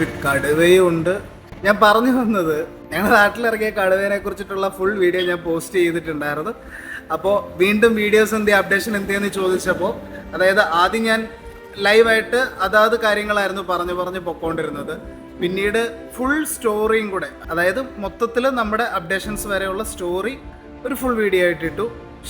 ഒരു കടുവയുണ്ട്. ഞാൻ പറഞ്ഞു വന്നത് ഞങ്ങളുടെ നാട്ടിലിറങ്ങിയ കടുവേനെ കുറിച്ചിട്ടുള്ള ഫുൾ വീഡിയോ ഞാൻ പോസ്റ്റ് ചെയ്തിട്ടുണ്ടായിരുന്നു. അപ്പോൾ വീണ്ടും വീഡിയോസ് എന്ത് അപ്ഡേഷൻ എന്തെന്ന് ചോദിച്ചപ്പോൾ അതായത് ആദ്യം ഞാൻ ലൈവായിട്ട് അതാത് കാര്യങ്ങളായിരുന്നു പറഞ്ഞു പറഞ്ഞ് പൊക്കോണ്ടിരുന്നത്. പിന്നീട് ഫുൾ സ്റ്റോറിയും കൂടെ അതായത് മൊത്തത്തിൽ നമ്മുടെ അപ്ഡേഷൻസ് വരെയുള്ള സ്റ്റോറി ഒരു ഫുൾ വീഡിയോ ആയിട്ട് ഇട്ടു.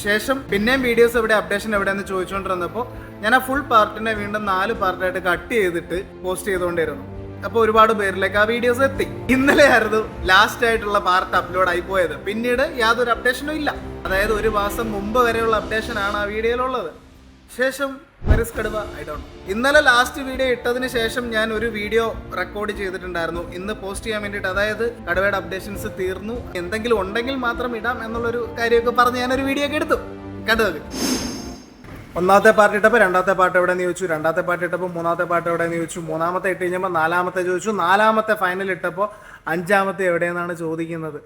ശേഷം പിന്നെയും വീഡിയോസ് എവിടെ അപ്ഡേഷൻ എവിടെയെന്ന് ചോദിച്ചുകൊണ്ടിരുന്നപ്പോൾ ഞാൻ ആ ഫുൾ പാർട്ടിനെ വീണ്ടും നാല് പാർട്ടായിട്ട് കട്ട് ചെയ്തിട്ട് പോസ്റ്റ് ചെയ്തുകൊണ്ടിരുന്നു അപ്പോൾ ഒരുപാട് പേരിലേക്ക് ആ വീഡിയോസ് എത്തി. ഇന്നലെ ആയിരുന്നു ലാസ്റ്റ് ആയിട്ടുള്ള പാർട്ട് അപ്ലോഡ് ആയി പോയത്. പിന്നീട് യാതൊരു അപ്ഡേഷനും ഇല്ല. അതായത് ഒരു മാസം മുമ്പ് വരെയുള്ള അപ്ഡേഷൻ ആണ് ആ വീഡിയോയിലുള്ളത് ശേഷം വെറിസ് കടുവ ഐ ഡോണ്ട് ഇന്നലെ ലാസ്റ്റ് വീഡിയോ ഇട്ടതിന് ശേഷം ഞാൻ ഒരു വീഡിയോ റെക്കോർഡ് ചെയ്തിട്ടുണ്ടായിരുന്നു. ഇന്ന് പോസ്റ്റ് ചെയ്യാൻ വേണ്ടിയിട്ട് അതായത് കടുവയുടെ അപ്ഡേഷൻസ് തീർന്നു. എന്തെങ്കിലും ഉണ്ടെങ്കിൽ മാത്രം ഇടാം എന്നുള്ളൊരു കാര്യമൊക്കെ പറഞ്ഞ് ഞാനൊരു വീഡിയോ ഒക്കെ എടുത്തു. കടുവ ഒന്നാമത്തെ പാർട്ട് ഇട്ടപ്പോൾ രണ്ടാമത്തെ പാട്ട് എവിടെയെന്ന് ചോദിച്ചു. രണ്ടാമത്തെ പാട്ട് ഇട്ടപ്പോൾ മൂന്നാമത്തെ പാട്ട് എവിടെയെന്ന് ചോദിച്ചു. മൂന്നാമത്തെ ഇട്ട് കഴിഞ്ഞപ്പോൾ നാലാമത്തെ ചോദിച്ചു. നാലാമത്തെ ഫൈനൽ ഇട്ടപ്പോൾ അഞ്ചാമത്തെ എവിടെയെന്നാണ് ചോദിക്കുന്നത്.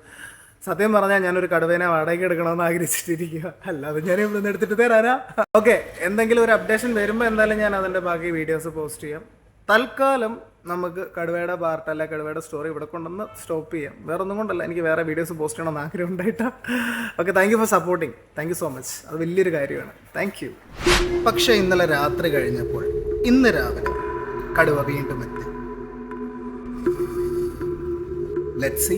സത്യം പറഞ്ഞാൽ ഞാനൊരു കടുവേനെ വാടകയ്ക്ക് എടുക്കണമെന്ന് ആഗ്രഹിച്ചിട്ടിരിക്കുക അല്ലാതെ ഞാൻ ഇവിടെ നിന്ന് എടുത്തിട്ട് തരാനാ ഓക്കെ എന്തെങ്കിലും ഒരു അപ്ഡേഷൻ വരുമ്പോൾ എന്തായാലും ഞാൻ അതിന്റെ ബാക്കി വീഡിയോസ് പോസ്റ്റ് ചെയ്യാം. തൽക്കാലം നമുക്ക് കടുവയുടെ പാർട്ട് അല്ല കടുവയുടെ സ്റ്റോറി ഇവിടെ കൊണ്ടുവന്ന് സ്റ്റോപ്പ് ചെയ്യാം. വേറെ ഒന്നും കൊണ്ടല്ല എനിക്ക് വേറെ വീഡിയോസ് പോസ്റ്റ് ചെയ്യണമെന്ന് ആഗ്രഹം ഉണ്ടായിട്ടാ. Okay thank you for supporting thank you so much അത് വലിയൊരു കാര്യമാണ്. താങ്ക് യു പക്ഷേ ഇന്നലെ രാത്രി കഴിഞ്ഞപ്പോൾ ഇന്ന് രാവിലെ കടുവ വീണ്ടും എത്തി. Let see